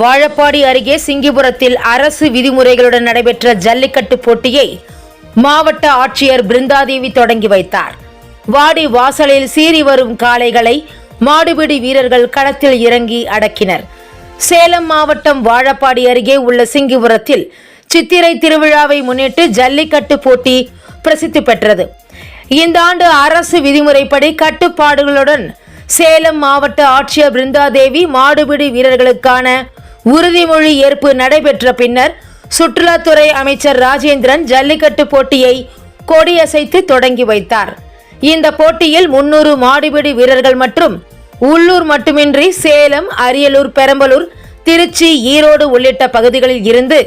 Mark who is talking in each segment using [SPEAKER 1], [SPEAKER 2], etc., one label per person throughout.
[SPEAKER 1] வாழப்பாடி அருகே சிங்கிபுரத்தில் அரசு விதிமுறைகளுடன் நடைபெற்ற ஜல்லிக்கட்டு போட்டியை மாவட்ட ஆட்சியர் பிருந்தாதேவி தொடங்கி வைத்தார். வாடி வாசலில் சீறி வரும் காளைகளை மாடுபிடி வீரர்கள் களத்தில் இறங்கி அடக்கினர். சேலம் மாவட்டம் வாழப்பாடி அருகே உள்ள சிங்கிபுரத்தில் சித்திரை திருவிழாவை முன்னிட்டு ஜல்லிக்கட்டு போட்டி பிரசித்தி பெற்றது. இந்த ஆண்டு அரசு விதிமுறைப்படி கட்டுப்பாடுகளுடன் சேலம் மாவட்ட ஆட்சியர் பிருந்தாதேவி மாடுபிடி வீரர்களுக்கான உறுதிமொழி ஏற்பு நடைபெற்ற பின்னர் சுற்றுலாத்துறை அமைச்சர் ராஜேந்திரன் ஜல்லிக்கட்டு போட்டியை கொடியசைத்து தொடங்கி வைத்தார். இந்த போட்டியில் முன்னூறு மாடுபிடி வீரர்கள் மற்றும் உள்ளூர் மட்டுமின்றி சேலம் அரியலூர் பெரம்பலூர் திருச்சி ஈரோடு உள்ளிட்ட பகுதிகளில் இருந்து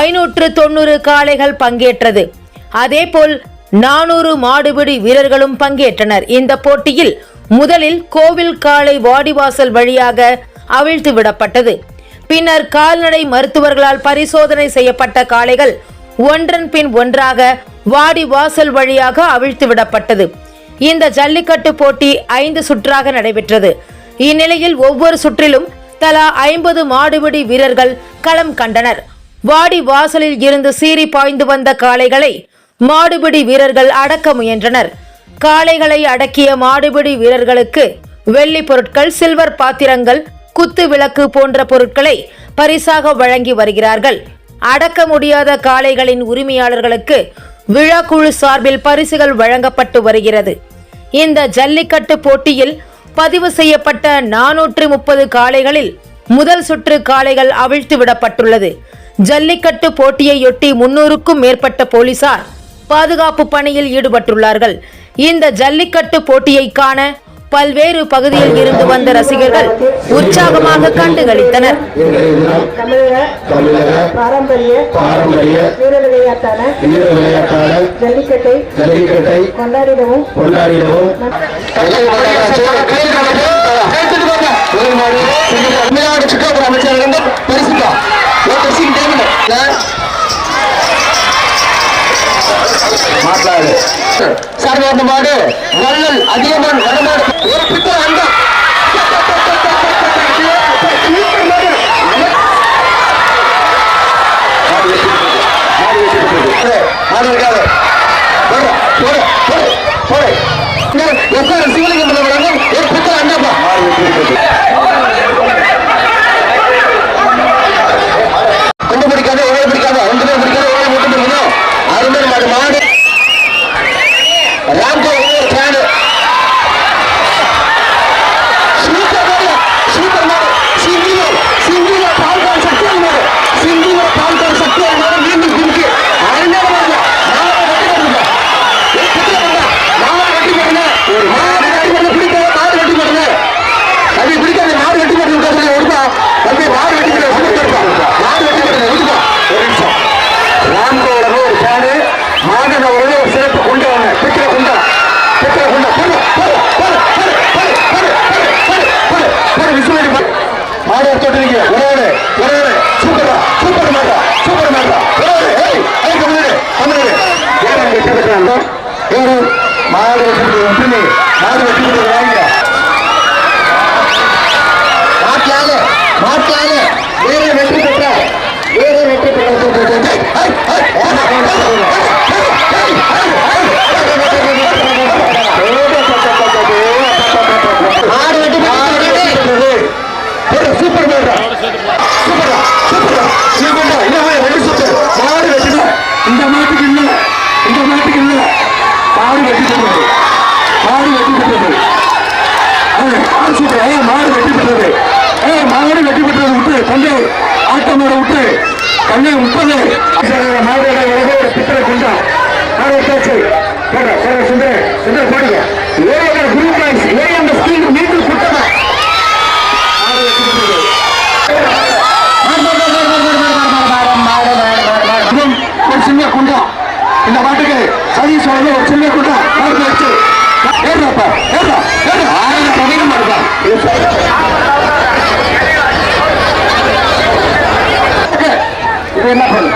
[SPEAKER 1] ஐநூற்று தொண்ணூறு காளைகள் பங்கேற்றது. அதேபோல் நானூறு மாடுபிடி வீரர்களும் பங்கேற்றனர். இந்த போட்டியில் முதலில் கோவில் காளை வாடிவாசல் வழியாக அவிழ்த்து விடப்பட்டது. பின்னர் கால்நடை மருத்துவர்களால் பரிசோதனை செய்யப்பட்ட காளைகள் ஒன்றன் பின் ஒன்றாக வாடி வாசல் வழியாக அவிழ்த்து விடப்பட்டது. இந்த ஜல்லிக்கட்டு போட்டி ஐந்து சுற்றாக நடைபெற்றது. இந்நிலையில் ஒவ்வொரு சுற்றிலும் தலா ஐம்பது மாடுபிடி வீரர்கள் களம் கண்டனர். வாடி வாசலில் இருந்து சீறி பாய்ந்து வந்த காளைகளை மாடுபிடி வீரர்கள் அடக்க முயன்றனர். காளைகளை அடக்கிய மாடுபிடி வீரர்களுக்கு வெள்ளி பொருட்கள் சில்வர் பாத்திரங்கள் குத்து விளக்கு போன்ற பொருட்களை பரிசாக வழங்கி வருகிறார்கள். அடக்க முடியாத காளைகளின் உரிமையாளர்களுக்கு விழாக்குழு சார்பில் பரிசுகள் வழங்கப்பட்டு வருகிறது. இந்த ஜல்லிக்கட்டு போட்டியில் பதிவு செய்யப்பட்ட நானூற்று முப்பது காளைகளில் முதல் சுற்று காளைகள் அவிழ்த்து விடப்பட்டுள்ளது. ஜல்லிக்கட்டு போட்டியையொட்டி முன்னூறுக்கும் மேற்பட்ட போலீசார் பாதுகாப்பு பணியில் ஈடுபட்டுள்ளார்கள். இந்த ஜல்லிக்கட்டு போட்டியை காண பல்வேறு பகுதியில் இருந்து வந்த ரசிகர்கள் உற்சாகமாக கண்டுகளித்தனர்
[SPEAKER 2] தமிழக
[SPEAKER 3] மாట్లాடு
[SPEAKER 4] சார்பார்ந்த மாடு வள்ளல் அதிகமான் வடமாடு ஒரு பித்தளை அண்டா
[SPEAKER 3] மாடு இருக்காது.
[SPEAKER 4] రామ్ ஒரே ஒரே ஒரே தந்தை ஆட்டமோட விட்டு தன்னை முப்பது. மாவட்ட பித்தளை கொண்டா. சுந்தர சுந்தர போடுங்க area group lines area scheme மீண்டும் குட்டமா ஒரு சின்ன குண்டம் இந்த பாட்டுக்கு சதீஷ் ஒரு சின்ன குண்டம் ஏறாப்பா என்ன சொல்ல